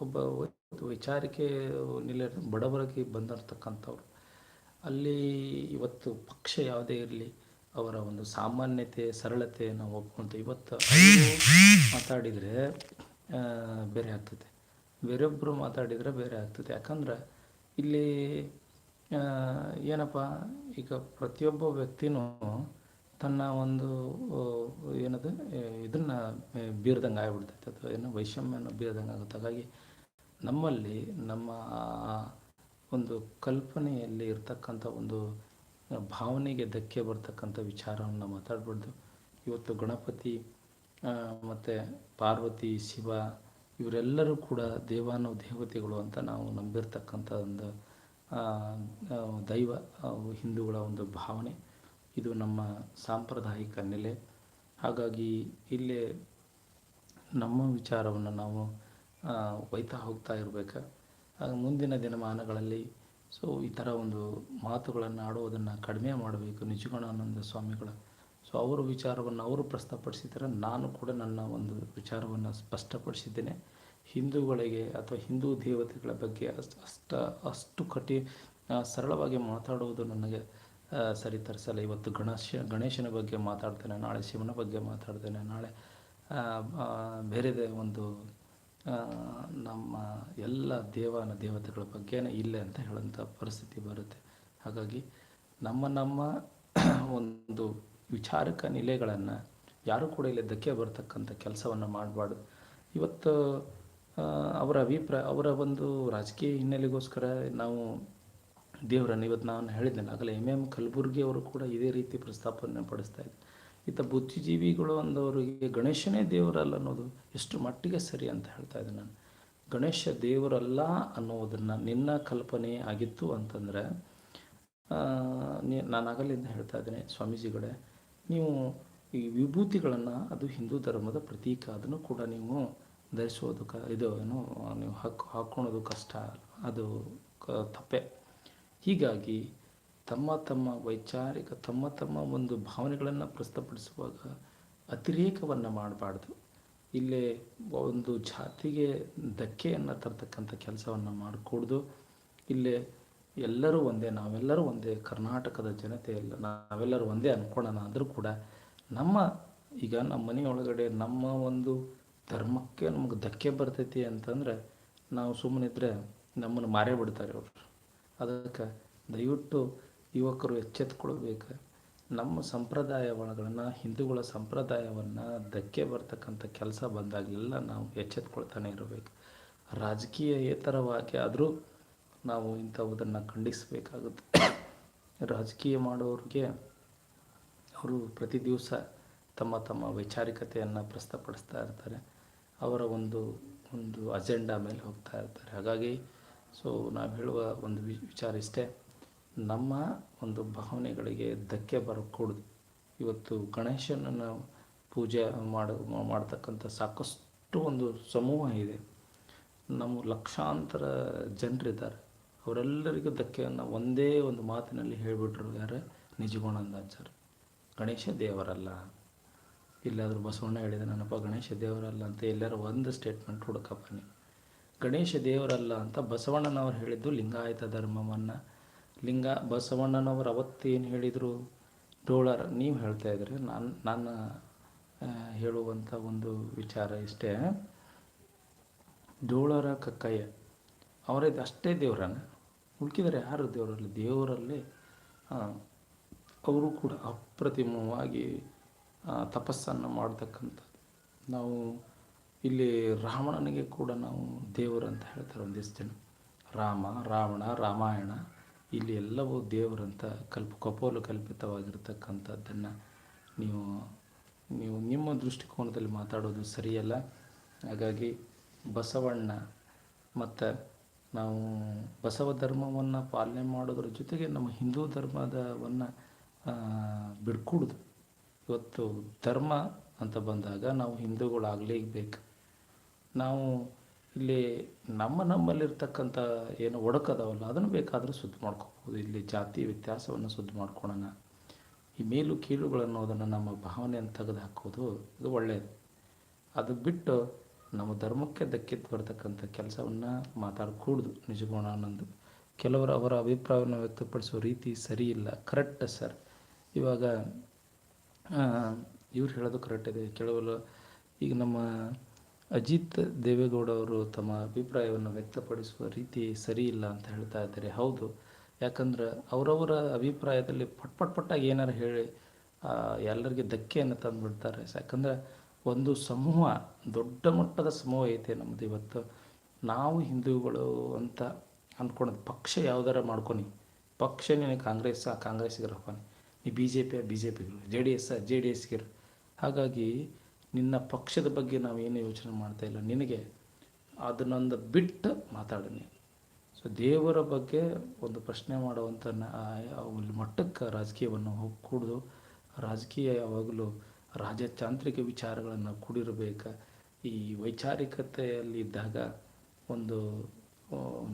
ಒಬ್ಬ ವಿಚಾರಕ್ಕೆ ವೈಚಾರಿಕೆ ನೆಲೆ ಬಡವರಿಗೆ ಬಂದಿರತಕ್ಕಂಥವ್ರು. ಅಲ್ಲಿ ಇವತ್ತು ಪಕ್ಷ ಯಾವುದೇ ಇರಲಿ ಅವರ ಒಂದು ಸಾಮಾನ್ಯತೆ ಸರಳತೆ ನಾವು ಒಪ್ಕೊಂತ ಇವತ್ತು <coughs> ಮಾತಾಡಿದರೆ ಬೇರೆ ಆಗ್ತದೆ. ಬೇರೊಬ್ಬರು ಮಾತಾಡಿದರೆ ಬೇರೆ ಆಗ್ತದೆ. ಯಾಕಂದ್ರೆ ಇಲ್ಲಿ ಏನಪ್ಪ ಈಗ ಪ್ರತಿಯೊಬ್ಬ ವ್ಯಕ್ತಿನೂ ತನ್ನ ಒಂದು ಏನದು ಇದನ್ನು ಬೀರ್ದಂಗೆ ಆಗ್ಬಿಡ್ತೈತೆ. ಅಥವಾ ಏನು ವೈಷಮ್ಯನ ಬೀರ್ದಂಗೆ ಆಗುತ್ತೆ. ಹಾಗಾಗಿ ನಮ್ಮಲ್ಲಿ ನಮ್ಮ ಒಂದು ಕಲ್ಪನೆಯಲ್ಲಿ ಇರ್ತಕ್ಕಂಥ ಒಂದು ಭಾವನೆಗೆ ಧಕ್ಕೆ ಬರ್ತಕ್ಕಂಥ ವಿಚಾರವನ್ನು ಮಾತಾಡ್ಬಾರ್ದು. ಇವತ್ತು ಗಣಪತಿ ಮತ್ತು ಪಾರ್ವತಿ, ಶಿವ ಇವರೆಲ್ಲರೂ ಕೂಡ ದೇವಾನು ದೇವತೆಗಳು ಅಂತ ನಾವು ನಂಬಿರ್ತಕ್ಕಂಥ ಒಂದು ದೈವ ಹಿಂದೂಗಳ ಒಂದು ಭಾವನೆ. ಇದು ನಮ್ಮ ಸಾಂಪ್ರದಾಯಿಕ ನೆಲೆ. ಹಾಗಾಗಿ ಇಲ್ಲೇ ನಮ್ಮ ವಿಚಾರವನ್ನು ನಾವು ಒಯ್ತಾ ಹೋಗ್ತಾ ಇರಬೇಕು. ಮುಂದಿನ ದಿನಮಾನಗಳಲ್ಲಿ ಸೊ ಈ ಥರ ಒಂದು ಮಾತುಗಳನ್ನು ಆಡುವುದನ್ನು ಕಡಿಮೆ ಮಾಡಬೇಕು ನಿಜಗುಣಾನಂದ ಸ್ವಾಮಿಗಳ. ಸೊ ಅವರ ವಿಚಾರವನ್ನು ಅವರು ಪ್ರಸ್ತಾಪಡಿಸಿದರೆ ನಾನು ಕೂಡ ನನ್ನ ಒಂದು ವಿಚಾರವನ್ನು ಸ್ಪಷ್ಟಪಡಿಸಿದ್ದೇನೆ. ಹಿಂದೂಗಳಿಗೆ ಅಥವಾ ಹಿಂದೂ ದೇವತೆಗಳ ಬಗ್ಗೆ ಅಷ್ಟು, ಅಷ್ಟ, ಅಷ್ಟು ಕಠಿ ಸರಳವಾಗಿ ಮಾತಾಡುವುದು ನನಗೆ ಸರಿ ತರಿಸಲ್ಲ ಇವತ್ತು ಗಣೇಶ, ಗಣೇಶನ ಬಗ್ಗೆ ಮಾತಾಡ್ತೇನೆ, ನಾಳೆ ಶಿವನ ಬಗ್ಗೆ ಮಾತಾಡ್ತೇನೆ, ನಾಳೆ ಬೇರೆದೇ ಒಂದು ನಮ್ಮ ಎಲ್ಲ ದೇವನ ದೇವತೆಗಳ ಬಗ್ಗೆನೇ ಇಲ್ಲ ಅಂತ ಹೇಳೋಂಥ ಪರಿಸ್ಥಿತಿ ಬರುತ್ತೆ. ಹಾಗಾಗಿ ನಮ್ಮ ನಮ್ಮ <clears throat> ಒಂದು ವಿಚಾರಕ ನೆಲೆಗಳನ್ನು ಯಾರು ಕೂಡ ಇಲ್ಲಿ ಧಕ್ಕೆ ಬರ್ತಕ್ಕಂಥ ಕೆಲಸವನ್ನು ಮಾಡಬಾರ್ದು. ಇವತ್ತು ಅವರ ಅಭಿಪ್ರಾಯ, ಅವರ ಒಂದು ರಾಜಕೀಯ ಹಿನ್ನೆಲೆಗೋಸ್ಕರ ನಾವು ದೇವರನ್ನು ಇವತ್ತು ನಾನು ಹೇಳಿದ್ದೇನೆ ಆಗಲೇ ಎಂ ಎಂ ಕಲಬುರ್ಗಿ ಅವರು ಕೂಡ ಇದೇ ರೀತಿ ಪ್ರಸ್ತಾಪವನ್ನು ಪಡಿಸ್ತಾ ಇದ್ದೆ ಇತ್ತ ಬುದ್ಧಿಜೀವಿಗಳು ಅಂದವರಿಗೆ ಗಣೇಶನೇ ದೇವರಲ್ಲ ಅನ್ನೋದು ಎಷ್ಟು ಮಟ್ಟಿಗೆ ಸರಿ ಅಂತ ಹೇಳ್ತಾ ಇದ್ದೀನಿ ನಾನು. ಗಣೇಶ ದೇವರಲ್ಲ ಅನ್ನೋದನ್ನು ನಿನ್ನ ಕಲ್ಪನೆ ಆಗಿತ್ತು ಅಂತಂದರೆ ನಾನು ಆಗಲಿಂದ ಹೇಳ್ತಾ ಇದ್ದೇನೆ ಸ್ವಾಮೀಜಿಗಳೇ, ನೀವು ಈ ವಿಭೂತಿಗಳನ್ನು ಅದು ಹಿಂದೂ ಧರ್ಮದ ಪ್ರತೀಕ, ಅದನ್ನು ಕೂಡ ನೀವು ಧರಿಸೋದು ಕ, ಇದು ಏನು, ನೀವು ಹಾಕ್, ಹಾಕ್ಕೊಳೋದು ಕಷ್ಟ, ಅದು ಕ, ತಪ್ಪೆ. ಹೀಗಾಗಿ ತಮ್ಮ ತಮ್ಮ ವೈಚಾರಿಕ, ತಮ್ಮ ತಮ್ಮ ಒಂದು ಭಾವನೆಗಳನ್ನು ಪ್ರಸ್ತುತಪಡಿಸುವಾಗ ಅತಿರೇಕವನ್ನು ಮಾಡಬಾರ್ದು. ಇಲ್ಲೇ ಒಂದು ಜಾತಿಗೆ ಧಕ್ಕೆಯನ್ನು ತರ್ತಕ್ಕಂಥ ಕೆಲಸವನ್ನು ಮಾಡಿಕೊಡ್ದು, ಇಲ್ಲೇ ಎಲ್ಲರೂ ಒಂದೇ, ನಾವೆಲ್ಲರೂ ಒಂದೇ, ಕರ್ನಾಟಕದ ಜನತೆ ಎಲ್ಲ ನಾವೆಲ್ಲರೂ ಒಂದೇ ಅಂದ್ಕೊಳ್ಳೋಣ ಆದರೂ ಕೂಡ ನಮ್ಮ, ಈಗ ನಮ್ಮ ಮನೆಯೊಳಗಡೆ ನಮ್ಮ ಒಂದು ಧರ್ಮಕ್ಕೆ ನಮಗೆ ಧಕ್ಕೆ ಬರ್ತೈತಿ ಅಂತಂದರೆ ನಾವು ಸುಮ್ಮನಿದ್ರೆ ನಮ್ಮನ್ನು ಮಾರೇ ಬಿಡ್ತಾರೆ ಅವರು. ಅದಕ್ಕೆ ದಯವಿಟ್ಟು ಯುವಕರು ಎಚ್ಚೆತ್ಕೊಳ್ಬೇಕು. ನಮ್ಮ ಸಂಪ್ರದಾಯಗಳನ್ನು, ಹಿಂದೂಗಳ ಸಂಪ್ರದಾಯವನ್ನು ಧಕ್ಕೆ ಬರ್ತಕ್ಕಂಥ ಕೆಲಸ ಬಂದಾಗಲೆಲ್ಲ ನಾವು ಎಚ್ಚೆತ್ಕೊಳ್ತಾನೆ ಇರಬೇಕು. ರಾಜಕೀಯ ಏತರವಾಗಿ ಆದರೂ ನಾವು ಇಂಥವುದನ್ನು ಖಂಡಿಸಬೇಕಾಗುತ್ತೆ. ರಾಜಕೀಯ ಮಾಡೋರಿಗೆ ಅವರು ಪ್ರತಿ ದಿವಸ ತಮ್ಮ ತಮ್ಮ ವೈಚಾರಿಕತೆಯನ್ನು ಪ್ರಸ್ತುತಪಡಿಸ್ತಾ ಇರ್ತಾರೆ. ಅವರ ಒಂದು ಒಂದು ಅಜೆಂಡಾ ಮೇಲೆ ಹೋಗ್ತಾ ಇರ್ತಾರೆ. ಹಾಗಾಗಿ, ಸೊ ನಾವು ಹೇಳುವ ಒಂದು ವಿಚಾರ ಇಷ್ಟೇ. ನಮ್ಮ ಒಂದು ಭಾವನೆಗಳಿಗೆ ಧಕ್ಕೆ ಬರಕೂಡದು. ಇವತ್ತು ಗಣೇಶನನ್ನು ಪೂಜೆ ಮಾಡ, ಮಾಡ್ತಕ್ಕಂಥ ಸಾಕಷ್ಟು ಒಂದು ಸಮೂಹ ಇದೆ. ನಮ್ಮ ಲಕ್ಷಾಂತರ ಜನರಿದ್ದಾರೆ. ಅವರೆಲ್ಲರಿಗೂ ಧಕ್ಕೆಯನ್ನು ಒಂದೇ ಒಂದು ಮಾತಿನಲ್ಲಿ ಹೇಳಿಬಿಟ್ರು ಯಾರು? ನಿಜಗುಣಂದಾಚಾರ ಗಣೇಶ ದೇವರಲ್ಲ. ಇಲ್ಲಾದರೂ ಬಸವಣ್ಣ ಹೇಳಿದ ನನ್ನಪ್ಪ ಗಣೇಶ ದೇವರಲ್ಲ ಅಂತ ಎಲ್ಲರೂ ಒಂದು ಸ್ಟೇಟ್ಮೆಂಟ್ ಹುಡುಕಪ್ಪ ನೀವು ಗಣೇಶ ದೇವರಲ್ಲ ಅಂತ ಬಸವಣ್ಣನವರು ಹೇಳಿದ್ದು ಲಿಂಗಾಯತ ಧರ್ಮವನ್ನು ಲಿಂಗ ಬಸವಣ್ಣನವರು ಅವತ್ತೇನು ಹೇಳಿದರು? ಡೋಳರ್, ನೀವು ಹೇಳ್ತಾ ಇದ್ರಿ. ನಾನು ನಾನು ಹೇಳುವಂಥ ಒಂದು ವಿಚಾರ ಇಷ್ಟೇ. ಡೋಳರ ಕಕ್ಕಯ್ಯ ಅವರದ್ದು ಅಷ್ಟೇ ದೇವರನ್ನ ಉಳ್ಕಿದರೆ ಯಾರು ದೇವರಲ್ಲಿ? ದೇವರಲ್ಲಿ ಅವರು ಕೂಡ ಅಪ್ರತಿಮವಾಗಿ ತಪಸ್ಸನ್ನು ಮಾಡ್ತಕ್ಕಂಥದ್ದು ನಾವು ಇಲ್ಲಿ ರಾವಣನಿಗೆ ಕೂಡ ನಾವು ದೇವರು ಅಂತ ಹೇಳ್ತಾರೆ ಒಂದಿಷ್ಟು ಜನ. ರಾಮ, ರಾವಣ, ರಾಮಾಯಣ. ಇಲ್ಲಿ ಎಲ್ಲವೂ ದೇವರಂತ ಕಲ್ಪ, ಕಪೋಲು ಕಲ್ಪಿತವಾಗಿರ್ತಕ್ಕಂಥದ್ದನ್ನು ನೀವು ನೀವು ನಿಮ್ಮ ದೃಷ್ಟಿಕೋನದಲ್ಲಿ ಮಾತಾಡೋದು ಸರಿಯಲ್ಲ. ಹಾಗಾಗಿ ಬಸವಣ್ಣ ಮತ್ತು ನಾವು ಬಸವ ಧರ್ಮವನ್ನು ಪಾಲನೆ ಮಾಡೋದ್ರ ಜೊತೆಗೆ ನಮ್ಮ ಹಿಂದೂ ಧರ್ಮದವನ್ನು ಬಿಡ್ಕೂಡ್ದು. ಇವತ್ತು ಧರ್ಮ ಅಂತ ಬಂದಾಗ ನಾವು ಹಿಂದೂಗಳಾಗಲೇಬೇಕು ನಾವು ಇಲ್ಲಿ ನಮ್ಮ ನಮ್ಮಲ್ಲಿರ್ತಕ್ಕಂಥ ಏನು ಒಡಕದವಲ್ಲ, ಅದನ್ನು ಬೇಕಾದರೂ ಶುದ್ಧ ಮಾಡ್ಕೋಬೋದು. ಇಲ್ಲಿ ಜಾತಿ ವ್ಯತ್ಯಾಸವನ್ನು ಶುದ್ಧ ಮಾಡ್ಕೊಳ್ಳೋಣ ಈ ಮೇಲು ಕೀಳುಗಳನ್ನೋದನ್ನು ನಮ್ಮ ಭಾವನೆಯನ್ನು ತೆಗೆದು ಹಾಕೋದು ಇದು ಒಳ್ಳೆಯದು ಅದು ಬಿಟ್ಟು ನಮ್ಮ ಧರ್ಮಕ್ಕೆ ಧಕ್ಕೆತ್ತು ಬರ್ತಕ್ಕಂಥ ಕೆಲಸವನ್ನು ಮಾತಾಡಕೂಡ್ದು ಅನ್ನೋದು. ಕೆಲವರು ಅವರ ಅಭಿಪ್ರಾಯವನ್ನು ವ್ಯಕ್ತಪಡಿಸೋ ರೀತಿ ಸರಿ ಇಲ್ಲ ಕರೆಕ್ಟ್ ಸರ್. ಇವಾಗ ಇವ್ರು ಹೇಳೋದು ಕರೆಕ್ಟ್ ಇದೆ. ಕೆಲವರು ಈಗ ನಮ್ಮ ಅಜಿತ್ ದೇವೇಗೌಡ ಅವರು ತಮ್ಮ ಅಭಿಪ್ರಾಯವನ್ನು ವ್ಯಕ್ತಪಡಿಸುವ ರೀತಿ ಸರಿ ಇಲ್ಲ ಅಂತ ಹೇಳ್ತಾ ಇದ್ದಾರೆ. ಹೌದು. ಯಾಕಂದ್ರೆ ಅವರವರ ಅಭಿಪ್ರಾಯದಲ್ಲಿ ಪಟ್ ಪಟ್ ಪಟ್ಟಾಗಿ ಏನಾರು ಹೇಳಿ ಎಲ್ಲರಿಗೆ ಧಕ್ಕೆಯನ್ನು ತಂದುಬಿಡ್ತಾರೆ. ಯಾಕಂದರೆ ಒಂದು ಸಮೂಹ, ದೊಡ್ಡ ಮಟ್ಟದ ಸಮೂಹ ಐತೆ ನಮ್ಮದು ಇವತ್ತು. ನಾವು ಹಿಂದೂಗಳು ಅಂತ ಅಂದ್ಕೊಳೋದು ಪಕ್ಷ ಯಾವ್ದಾರ ಮಾಡ್ಕೊನಿ. ಪಕ್ಷ ನೀನು ಕಾಂಗ್ರೆಸ್ ಕಾಂಗ್ರೆಸ್ಗಿರಪ್ಪ ನೀ. B J P B J ಪಿಗಿರು J D S, J D ಎಸ್ಗಿರು ಹಾಗಾಗಿ ನಿನ್ನ ಪಕ್ಷದ ಬಗ್ಗೆ ನಾವೇನು ಯೋಚನೆ ಮಾಡ್ತಾ ಇಲ್ಲ. ನಿನಗೆ ಅದನ್ನೊಂದು ಬಿಟ್ಟು ಮಾತಾಡು ನೀನು. ಸೊ ದೇವರ ಬಗ್ಗೆ ಒಂದು ಪ್ರಶ್ನೆ ಮಾಡುವಂಥ ಒಂದು ಮಟ್ಟಕ್ಕೆ ರಾಜಕೀಯವನ್ನು ಹೋಗಿ ರಾಜಕೀಯ ಯಾವಾಗಲೂ ರಾಜತಾಂತ್ರಿಕ ವಿಚಾರಗಳನ್ನು ಕೂಡಿರಬೇಕು. ಈ ವೈಚಾರಿಕತೆಯಲ್ಲಿ ಇದ್ದಾಗ ಒಂದು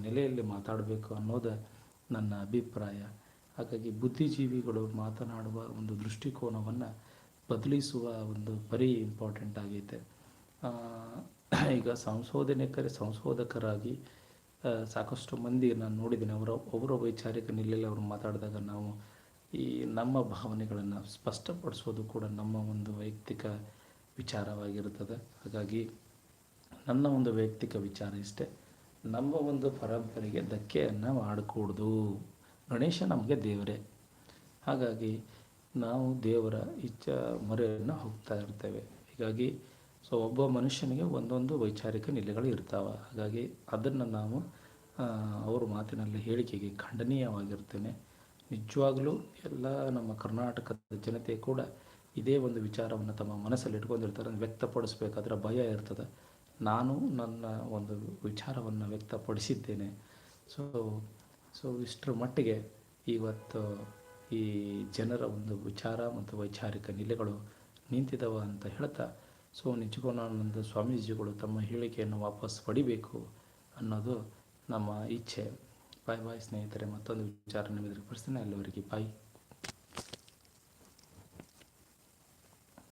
ನೆಲೆಯಲ್ಲಿ ಮಾತಾಡಬೇಕು ಅನ್ನೋದು ನನ್ನ ಅಭಿಪ್ರಾಯ. ಹಾಗಾಗಿ ಬುದ್ಧಿಜೀವಿಗಳು ಮಾತನಾಡುವ ಒಂದು ದೃಷ್ಟಿಕೋನವನ್ನು ಬದಲಿಸುವ ಒಂದು ಪರಿ ಇಂಪಾರ್ಟೆಂಟ್ ಆಗೈತೆ. ಈಗ ಸಂಶೋಧನೆಕರ ಸಂಶೋಧಕರಾಗಿ ಸಾಕಷ್ಟು ಮಂದಿ ನಾನು ನೋಡಿದ್ದೀನಿ. ಅವರ ಅವರ ವೈಚಾರಿಕ ನೆಲೆಯಲ್ಲಿ ಅವರು ಮಾತಾಡಿದಾಗ ನಾವು ಈ ನಮ್ಮ ಭಾವನೆಗಳನ್ನು ಸ್ಪಷ್ಟಪಡಿಸೋದು ಕೂಡ ನಮ್ಮ ಒಂದು ವೈಯಕ್ತಿಕ ವಿಚಾರವಾಗಿರುತ್ತದೆ. ಹಾಗಾಗಿ ನನ್ನ ಒಂದು ವೈಯಕ್ತಿಕ ವಿಚಾರ ಇಷ್ಟೇ. ನಮ್ಮ ಒಂದು ಪರಂಪರೆಗೆ ಧಕ್ಕೆಯನ್ನು ಮಾಡಕೂಡ್ದು. ಗಣೇಶ ನಮಗೆ ದೇವರೇ. ಹಾಗಾಗಿ ನಾವು ದೇವರ ಇಚ್ಛಾ ಮೊರೆಯನ್ನು ಹೋಗ್ತಾ ಇರ್ತೇವೆ. ಹೀಗಾಗಿ ಸೊ ಒಬ್ಬ ಮನುಷ್ಯನಿಗೆ ಒಂದೊಂದು ವೈಚಾರಿಕ ನೆಲೆಗಳು ಇರ್ತಾವೆ. ಹಾಗಾಗಿ ಅದನ್ನು ನಾವು ಅವರ ಮಾತಿನಲ್ಲಿ ಹೇಳಿಕೆಗೆ ಖಂಡನೀಯವಾಗಿರ್ತೇನೆ. ನಿಜವಾಗಲೂ ಎಲ್ಲ ನಮ್ಮ ಕರ್ನಾಟಕದ ಜನತೆ ಕೂಡ ಇದೇ ಒಂದು ವಿಚಾರವನ್ನು ತಮ್ಮ ಮನಸ್ಸಲ್ಲಿ ಇಟ್ಕೊಂಡಿರ್ತಾರೆ. ವ್ಯಕ್ತಪಡಿಸ್ಬೇಕಾದ್ರೆ ಭಯ ಇರ್ತದೆ. ನಾನು ನನ್ನ ಒಂದು ವಿಚಾರವನ್ನು ವ್ಯಕ್ತಪಡಿಸಿದ್ದೇನೆ. ಸೊ ಸೊ ಇಷ್ಟರ ಮಟ್ಟಿಗೆ ಇವತ್ತು ಈ ಜನರ ಒಂದು ವಿಚಾರ ಮತ್ತು ವೈಚಾರಿಕ ನೆಲೆಗಳು ನಿಂತಿದ್ದಾವೆ ಅಂತ ಹೇಳ್ತಾ, ಸೊ ನಿಜಗುಣಾನಂದ ಸ್ವಾಮೀಜಿಗಳು ತಮ್ಮ ಹೇಳಿಕೆಯನ್ನು ವಾಪಸ್ ಪಡಿಬೇಕು ಅನ್ನೋದು ನಮ್ಮ ಇಚ್ಛೆ. ಬಾಯ್ ಬಾಯ್ ಸ್ನೇಹಿತರೆ, ಮತ್ತೊಂದು ವಿಚಾರ ನಿಮಗೆ ಪಡಿಸ್ತೀನಿ. ಅಲ್ಲಿವರೆಗೆ ಬಾಯ್.